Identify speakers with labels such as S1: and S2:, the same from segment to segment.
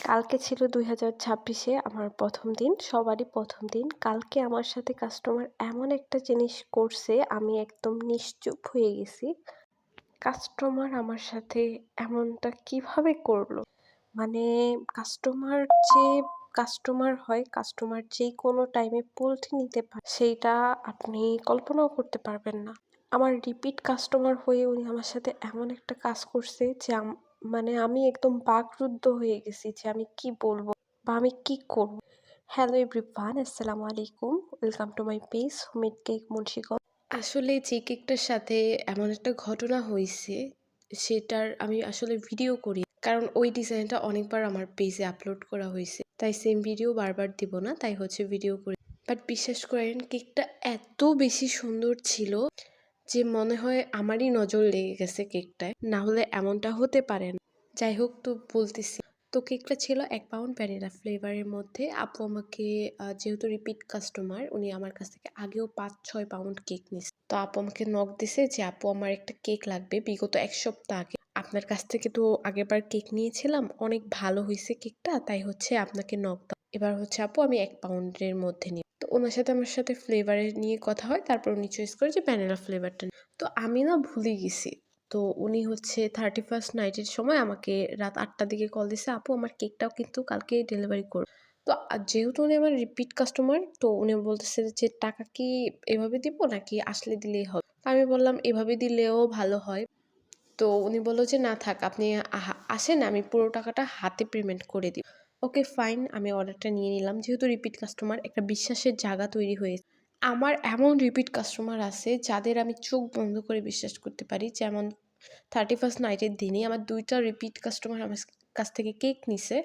S1: কালকে ছিল দুই হাজার ছাব্বিশে আমার প্রথম দিন, সবারই প্রথম দিন। কালকে আমার সাথে কাস্টমার এমন একটা জিনিস করছে, আমি একদম নিশ্চুপ হয়ে গেছি। কাস্টমার আমার সাথে এমনটা কীভাবে করল? মানে কাস্টমার যে কাস্টমার হয় কাস্টমার যে কোনো টাইমে পোল্ট্রি নিতে পারে সেইটা আপনি কল্পনাও করতে পারবেন না। আমার রিপিট কাস্টমার হয়ে উনি আমার সাথে এমন একটা কাজ করছে যে মানে আমি একদম বাকরুদ্ধ হয়ে গেছি যে আমি কি বলব বা আমি কি করব। হ্যালো এভরিওয়ান আসসালামু আলাইকুম। Welcome to my page homemade cake Munshiganj আসলে যে কেকটার সাথে এমন একটা ঘটনা হয়েছে, সেটার আমি আসলে ভিডিও করি। কারণ ওই ডিজাইনটা অনেকবার আমার পেজে আপলোড করা হয়েছে। তাই সেম ভিডিও বারবার দিব না, তাই হচ্ছে ভিডিও করি। বাট বিশ্বাস করেন, কেকটা এত বেশি সুন্দর ছিল। যে মনে হয় আমারই নজর লেগে গেছে কেকটায় না হলে এমনটা হতে পারে না। যাই হোক, তো বলতেছি। তো কেকটা ছিল এক পাউন্ড ভ্যানিলা ফ্লেভারের মধ্যে। আপু আমাকে যেহেতু রিপিট কাস্টমার, উনি আমার কাছ থেকে আগেও পাঁচ ছয় পাউন্ড কেক নিছে। তো আপু আমাকে নক দিছে যে, আপু, আমার একটা কেক লাগবে বিগত এক সপ্তাহ আগে। আপনার কাছ থেকে তো আগেরবার কেক নিয়েছিলাম, অনেক ভালো হয়েছে কেকটা, তাই হচ্ছে আপনাকে নক দাও। এবার হচ্ছে, আপু, আমি এক পাউন্ডের মধ্যে নিই ওনার সাথে আমার সাথে ফ্লেভারের নিয়ে কথা হয়, তারপর উনি চয়েস করে যে ভ্যানিলা ফ্লেভারটা তো আমি না ভুলে গেছি। তো উনি হচ্ছে থার্টি ফার্স্ট নাইটের সময় আমাকে রাত আটটার দিকে কল দিছে, আপু, আমার কেকটাও কিন্তু কালকে ডেলিভারি করো। তো যেহেতু উনি আমার রিপিট কাস্টমার তো উনি বলতেছে যে টাকা কি এভাবে দিব নাকি আসলে দিলেই হবে? তো আমি বললাম, এভাবে দিলেও ভালো হয়। তো উনি বলল যে, না থাক, আপনি আসেন, আমি পুরো টাকাটা হাতে পেমেন্ট করে দিই। ওকে ফাইন, আমি অর্ডারটা নিয়ে নিলাম। যেহেতু রিপিট কাস্টমার একটা বিশ্বাসের জায়গা তৈরি হয়েছে। আমার এমন রিপিট কাস্টমার আছে, যাদের আমি চোখ বন্ধ করে বিশ্বাস করতে পারি। যেমন থার্টি ফার্স্ট নাইটের দিনে আমার দুইটা রিপিট কাস্টমার আমার কাছ থেকে কেক নিছে।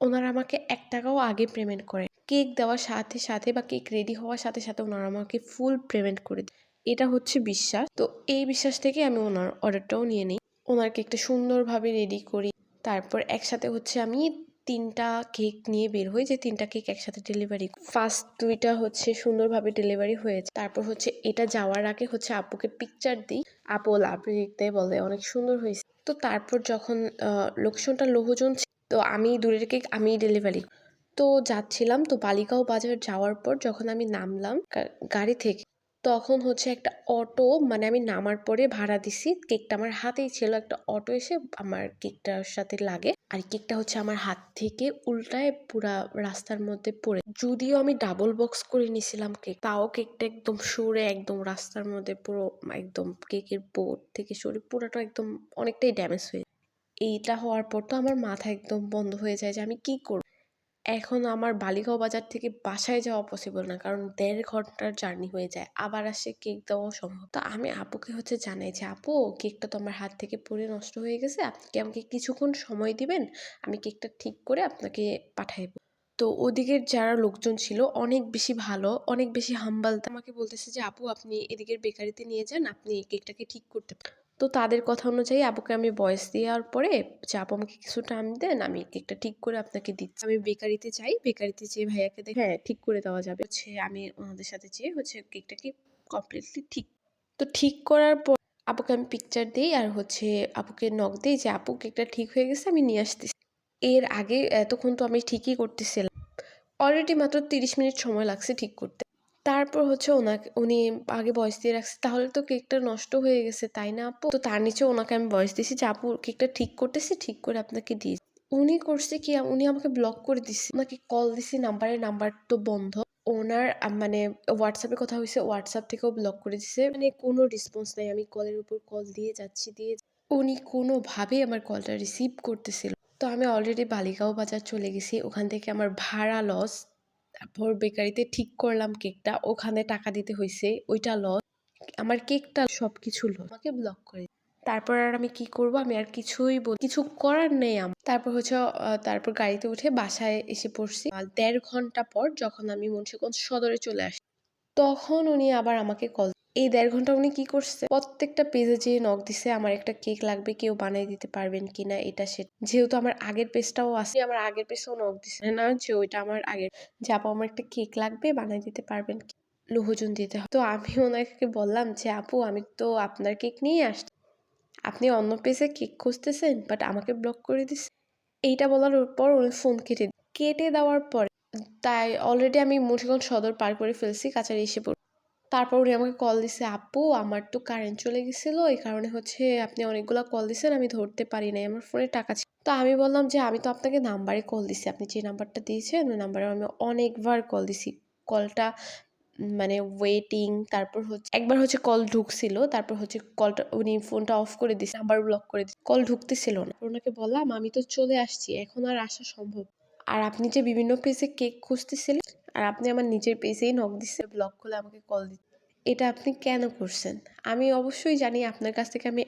S1: ওনারা আমাকে এক টাকাও আগে পেমেন্ট করে কেক দেওয়ার সাথে সাথে বা কেক রেডি হওয়ার সাথে সাথে ওনারা আমাকে ফুল পেমেন্ট করে দেয় এটা হচ্ছে বিশ্বাস। তো এই বিশ্বাস থেকে আমি ওনার অর্ডারটাও নিয়ে নিই। ওনার কেকটা সুন্দরভাবে রেডি করি। তারপর একসাথে হচ্ছে আমি তিনটা কেক নিয়ে বের হই, যে তিনটা কেক একসাথে ডেলিভারি ফার্স্ট দুইটা হচ্ছে সুন্দরভাবে ডেলিভারি হয়েছে। তারপর হচ্ছে এটা যাওয়ার আগে হচ্ছে আপুকে পিকচার দিই। আপু লাভ দেখতে বলে, অনেক সুন্দর হয়েছে। তো তারপর যখন লোকেশনটা লোহজন তো আমি দূরের কেক আমি ডেলিভারি তো যাচ্ছিলাম, তো বালিকাও বাজার যাওয়ার পর যখন আমি নামলাম গাড়ি থেকে, তখন হচ্ছে একটা অটো মানে আমি নামার পরে ভাড়া দিছি। কেকটা আমার হাতেই ছিল, একটা অটো এসে আমার কেকটার সাথে লাগে। আর কেকটা হচ্ছে আমার হাত থেকে উল্টায় পুরা রাস্তার মধ্যে পড়ে। যদিও আমি ডাবল বক্স করে নিয়েছিলাম কেক তাও কেকটা একদম সরে, একদম রাস্তার মধ্যে পুরো একদম কেকের বোর্ড থেকে সরে, পুরোটা একদম অনেকটাই ড্যামেজ হয়ে এইটা হওয়ার পর তো আমার মাথা একদম বন্ধ হয়ে যায় যে আমি কি করব। এখন আমার বালিগাঁও বাজার থেকে বাসায় যাওয়া পসিবল না, কারণ দেড় ঘণ্টার জার্নি হয়ে যায়। আবার আসে কেক দেওয়াও সম্ভব। তো আমি আপুকে হচ্ছে জানাই যে, আপু কেকটা তো আমার হাত থেকে পড়ে নষ্ট হয়ে গেছে। আপনি কি আমাকে কিছুক্ষণ সময় দিবেন? আমি কেকটা ঠিক করে আপনাকে পাঠাইব তো ওদিকের যারা লোকজন ছিল, অনেক বেশি ভালো, অনেক বেশি হাম্বাল আমাকে বলতেছে যে, আপু, আপনি এদিকের বেকারিতে নিয়ে যান। আপনি কেকটাকে ঠিক করতে তো তাদের কথা অনুযায়ী আপুকে আমি ভয়েস দেওয়ার পরে যে আপু আমাকে কিছু টাইম দেন আমি কেকটা ঠিক করে আপনাকে দিচ্ছি। আমি বেকারিতে চাই বেকারিতে যেয়ে ভাইয়াকে দেখে হ্যাঁ ঠিক করে দেওয়া যাবে। হচ্ছে আমি ওনাদের সাথে যেয়ে হচ্ছে কেকটাকে কমপ্লিটলি ঠিক তো ঠিক করার পর আপুকে আমি পিকচার দিই আর হচ্ছে আপুকে নক দিই যে আপু কেকটা ঠিক হয়ে গেছে আমি নিয়ে আসতেছি। এর আগে এতক্ষণ তো আমি ঠিকই করতেছিলাম। অলরেডি মাত্র তিরিশ মিনিট সময় লাগছে ঠিক করতে। তারপর হচ্ছে ওনাকে, উনি আগে বয়স দিয়ে রাখছে, তাহলে তো কেকটা নষ্ট হয়ে গেছে, তাই না আপু? তো তার নিচে ওনাকে আমি বয়স দিয়েছি যে, আপু কেকটা ঠিক করতেছি, ঠিক করে আপনাকে দিই উনি করছে কি, উনি আমাকে ব্লক করে দিচ্ছে ওনাকে কল দিছি নাম্বারে নাম্বার তো বন্ধ। ওনার মানে হোয়াটসঅ্যাপে কথা হয়েছে হোয়াটসঅ্যাপ থেকেও ব্লক করে দিছে। মানে কোনো রেসপন্স নাই, আমি কলের উপর কল দিয়ে যাচ্ছি, দিয়ে উনি কোনোভাবেই আমার কলটা রিসিভ করতেছিল তো আমি অলরেডি বালিগাঁও বাজার চলে গেছি, ওখান থেকে আমার ভাড়া লস তারপর বেকারিতে ঠিক করলাম কেকটা, ওখানে টাকা দিতে হয়েছে ওইটা লস আমার কেকটা সব কিছু লস আমাকে ব্লক করে তারপর আর আমি কি করব, আমি আর কিছুই বল- কিছু করার নেই আমার। তারপর হচ্ছে তারপর গাড়িতে উঠে বাসায় এসে পড়ছি। দেড় ঘণ্টা পর যখন আমি মুন্সিগঞ্জ সদরে চলে আসি, তখন উনি আবার আমাকে কল এই দেড় ঘণ্টা উনি কি করছে? প্রত্যেকটা পেজে যে নক দিছে, আমার একটা কেক লাগবে, কেউ বানিয়ে দিতে পারবেন কিনা? এটা সেটা যেহেতু আমার আগের পেজটাও আছে, আমার আগের পেজটাও নক দিছে। না যে ওইটা আমার আগের যে আপু, আমার একটা কেক লাগবে, বানিয়ে দিতে পারবেন? লোহজন দিতে হবে তো আমি ওনাকে বললাম যে, আপু, আমি তো আপনার কেক নিয়ে আসছি। আপনি অন্য পেজে কেক খুঁজতেছেন বাট আমাকে ব্লক করে দিচ্ছে এইটা বলার পর উনি ফোন কেটে। কেটে দেওয়ার পরে তাই অলরেডি আমি মুন্সিগঞ্জ সদর পার করে ফেলছি কাছারি এসে পড়ি তারপর উনি আমাকে কল দিছে, আপু, আমার তো কারেন্ট চলে গেছিল, এই কারণে হচ্ছে আপনি অনেকগুলো কল দিছেন, আমি ধরতে পারি নাই, আমার ফোনে টাকা ছিল। তো আমি বললাম যে, আমি তো আপনাকে নাম্বারে কল দিছি, আপনি যে নাম্বারটা দিয়েছেন, ওই নাম্বারে আমি অনেকবার কল দিছি। কলটা মানে ওয়েটিং তারপর হচ্ছে, একবার হচ্ছে কল ঢুকছিল, তারপর হচ্ছে কলটা উনি ফোনটা অফ করে দিছে নাম্বার ব্লক করে দিছে। কল ঢুকতেছিল না। ওনাকে বললাম, আমি তো চলে আসছি, এখন আর আসা সম্ভব। আর আপনি যে বিভিন্ন পেজে কেক খুঁজতেছিলেন আর আপনি আমার নিজের পেজেই নক দিচ্ছে ব্লক খুলে আমাকে কল দিচ্ছে এটা আপনি কেন করছেন? আমি অবশ্যই জানি আপনার কাছ থেকে আমি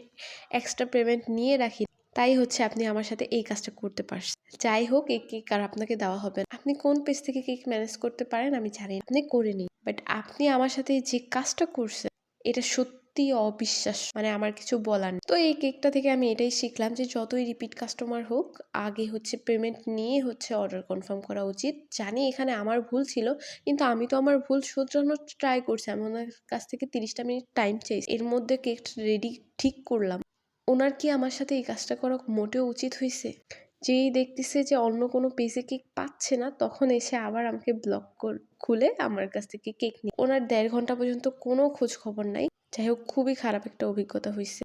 S1: এক্সট্রা পেমেন্ট নিয়ে রাখি। তাই হচ্ছে আপনি আমার সাথে এই কাজটা করতে পারছেন। যাই হোক এই কেক আর আপনাকে দেওয়া হবে আপনি কোন পেজ থেকে কেক ম্যানেজ করতে পারেন আমি জানি আপনি করে নিই বাট আপনি আমার সাথে যে কাজটা করছেন, এটা সত্যি অবিশ্বাস মানে আমার কিছু বলার তো এই কেকটা থেকে আমি এটাই শিখলাম যে যতই রিপিট কাস্টমার হোক, আগে হচ্ছে পেমেন্ট নিয়ে হচ্ছে অর্ডার কনফার্ম করা উচিত। জানি এখানে আমার ভুল ছিল, কিন্তু আমি তো আমার ভুল শুধরানোর ট্রাই করছি। আমি ওনার কাছ থেকে তিরিশটা মিনিট টাইম চাইছি। এর মধ্যে কেকটা রেডি ঠিক করলাম। ওনার কি আমার সাথে এই কাজটা করা মোটেও উচিত হয়েছে? যেই দেখতেছে যে অন্য কোনো পেজে কেক পাচ্ছে না, তখন এসে আবার আমাকে ব্লক খুলে আমার কাছ থেকে কেক নিয়ে। ওনার দেড় ঘণ্টা পর্যন্ত কোনো খোঁজ খবর নাই। যাই হোক খুবই খারাপ একটা অভিজ্ঞতা হয়েছে